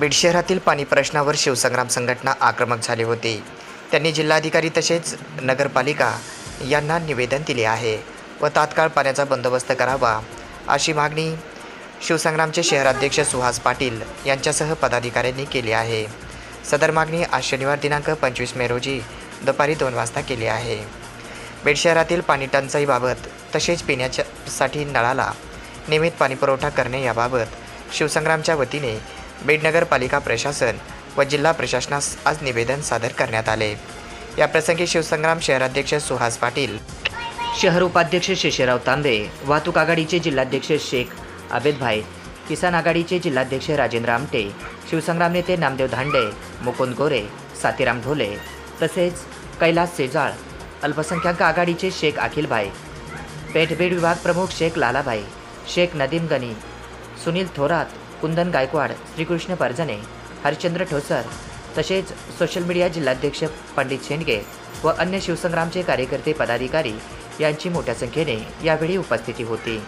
बीड शहरातील पाणी प्रश्नावर शिवसंग्राम संघटना आक्रमक झाली होती. त्यांनी जिल्हाधिकारी तसेच नगरपालिका यांना निवेदन दिले आहे व तात्काळ पाण्याचा बंदोबस्त करावा अशी मागणी शिवसंग्रामचे शहराध्यक्ष सुहास पाटील यांच्यासह पदाधिकाऱ्यांनी केली आहे. सदर मागणी आज शनिवार दिनांक पंचवीस मे रोजी दुपारी दोन वाजता केली आहे. बीड शहरातील पाणी टंचाईबाबत तसेच पिण्याच्यासाठी नळाला नियमित पाणीपुरवठा करणे याबाबत शिवसंग्रामच्या वतीने बीड नगरपालिका प्रशासन व जिल्हा प्रशासनास आज निवेदन सादर करण्यात आले. याप्रसंगी शिवसंग्राम शहराध्यक्ष सुहास पाटील शहर उपाध्यक्ष शेषराव तांबे वाहतूक आघाडीचे जिल्हाध्यक्ष शेख आबेदभाई किसान आघाडीचे जिल्हाध्यक्ष राजेंद्र आमटे शिवसंग्राम नेते नामदेव धांडे मुकुंद गोरे सातीराम ढोले तसेच कैलास सेजाळ अल्पसंख्याक आघाडीचे शेख अखिलभाई पेठबीड विभाग प्रमुख शेख लालाभाई शेख नदीम गनी सुनील थोरात कुंदन गायकवाड श्रीकृष्ण परजने हरिश्चंद्र ठोसर तसेच सोशल मीडिया जिल्हाध्यक्ष पंडित शेंडगे व अन्य शिवसंग्रामचे कार्यकर्ते पदाधिकारी यांची मोठ्या संख्येने यावेळी उपस्थिती होती.